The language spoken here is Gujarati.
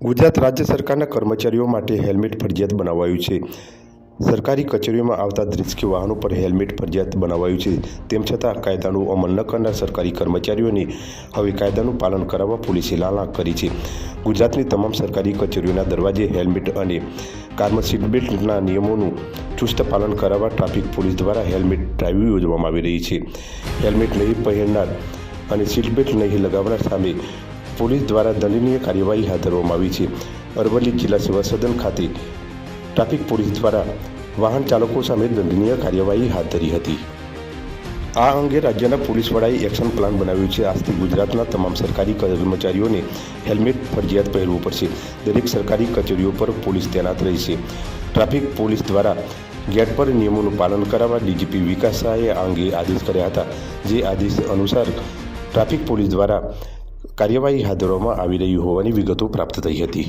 ગુજરાત રાજ્ય સરકારના કર્મચારીઓ માટે હેલ્મેટ ફરજિયાત બનાવાયું છે. સરકારી કચેરીઓમાં આવતા દ્રિસ્કી વાહનો પર હેલ્મેટ ફરજિયાત બનાવાયું છે. તેમ છતાં કાયદાનું અમલ ન કરનાર સરકારી કર્મચારીઓને હવે કાયદાનું પાલન કરાવવા પોલીસે લાલા કરી છે. ગુજરાતની તમામ સરકારી કચેરીઓના દરવાજે હેલ્મેટ અને કારમાં સીટબેલ્ટના નિયમોનું ચુસ્ત પાલન કરાવવા ટ્રાફિક પોલીસ દ્વારા હેલ્મેટ ડ્રાઈવ યોજવામાં આવી રહી છે. હેલ્મેટ નહીં પહેરનાર અને સીટબેલ્ટ નહીં લગાવનાર સામે પોલીસ દ્વારા દંડનીય કાર્યવાહી હાથ ધરવામાં આવી છે. અરવલ્લી જિલ્લા સેવા સદન ખાતે ટ્રાફિક પોલીસ દ્વારા વાહન ચાલકો સામે દંડનીય કાર્યવાહી હાથ ધરી હતી. આ અંગે રાજ્યના પોલીસ વડાએ એક્શન પ્લાન બનાવ્યો છે. આજથી ગુજરાતના તમામ સરકારી કર્મચારીઓને હેલ્મેટ ફરજિયાત પહેરવું પડશે. દરેક સરકારી કચેરીઓ પર પોલીસ તૈનાત રહેશે. ટ્રાફિક પોલીસ દ્વારા ગેટ પર નિયમોનું પાલન કરાવવા ડીજીપી વિકાસ શાહે આ અંગે આદેશ કર્યા હતા. જે આદેશ અનુસાર ટ્રાફિક પોલીસ દ્વારા કાર્યવાહી હાથ ધરવામાં આવી રહી હોવાની વિગતો પ્રાપ્ત થઈ હતી.